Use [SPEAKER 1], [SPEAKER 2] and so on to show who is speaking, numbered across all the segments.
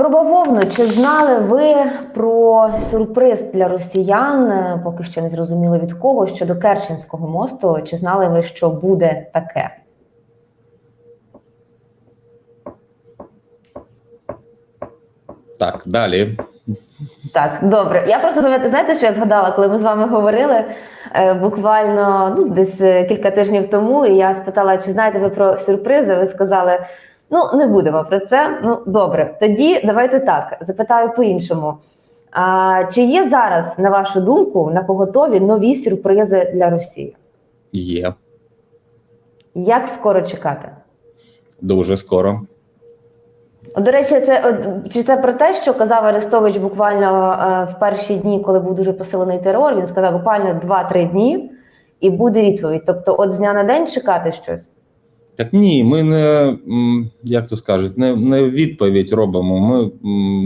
[SPEAKER 1] Про бавовну, чи знали ви про сюрприз для росіян? е, Поки що не зрозуміло від кого щодо Керченського мосту. Чи знали ви, що буде таке?
[SPEAKER 2] Так, далі.
[SPEAKER 1] Так, добре. Я просто пам'ятаю, знаєте, що я згадала, коли ми з вами говорили е, буквально ну, десь е, кілька тижнів тому, і я спитала, чи знаєте ви про сюрпризи? Ви сказали, ну не будемо про це. Ну добре, тоді давайте так. Запитаю по-іншому. А, чи є зараз, на вашу думку, на поготові нові сюрпризи для Росії?
[SPEAKER 2] Є
[SPEAKER 1] Як скоро чекати?
[SPEAKER 2] дуже скоро.
[SPEAKER 1] До речі, це чи це про те, що казав Арестович буквально е, в перші дні, коли був дуже посилений терор, він сказав буквально 2-3 дні, і буде відповідь. Тобто, от з дня на день чекати щось.
[SPEAKER 2] Так ні, ми не як то скажуть, не, не відповідь робимо. Ми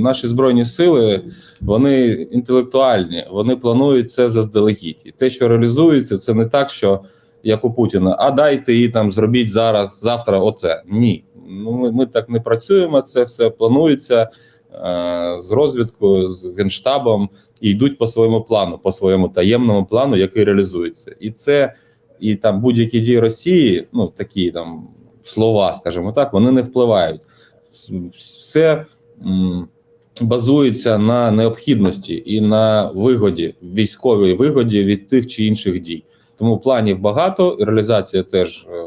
[SPEAKER 2] наші збройні сили вони інтелектуальні, вони планують це заздалегідь. І те, що реалізується, це не так, що як у Путіна, а дайте її там зробіть зараз, завтра. Оце ні. Ну ми, ми так не працюємо. Це все планується е, з розвідкою, з генштабом і йдуть по своєму плану, по своєму таємному плану, який реалізується, і це і там будь-які дії Росії, ну такі там слова, скажімо так, вони не впливають. Все м, базується на необхідності і на вигоді, військовій вигоді від тих чи інших дій. Тому планів багато, реалізація теж е,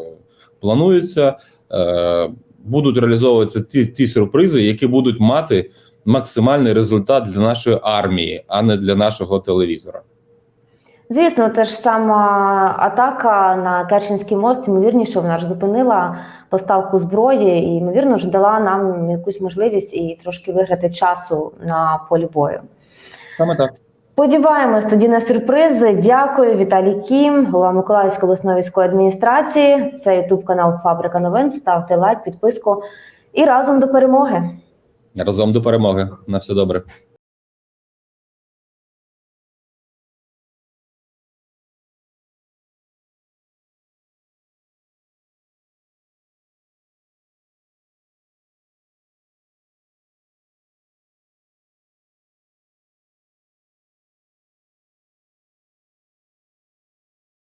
[SPEAKER 2] планується. Е, будуть реалізовуватися ті, ті сюрпризи, які будуть мати максимальний результат для нашої армії, а не для нашого телевізора.
[SPEAKER 1] Звісно, те ж сама атака на Керченський мост, ймовірніше, вона ж зупинила поставку зброї і, ймовірно, ж дала нам якусь можливість і трошки виграти часу на полі бою.
[SPEAKER 2] Саме так.
[SPEAKER 1] Сподіваємось тоді на сюрпризи. Дякую, Віталій Кім, голова Миколаївської обласної військової адміністрації. Це Ютуб канал Фабрика новин. Ставте лайк, підписку і разом до перемоги.
[SPEAKER 2] Разом до перемоги. На все добре.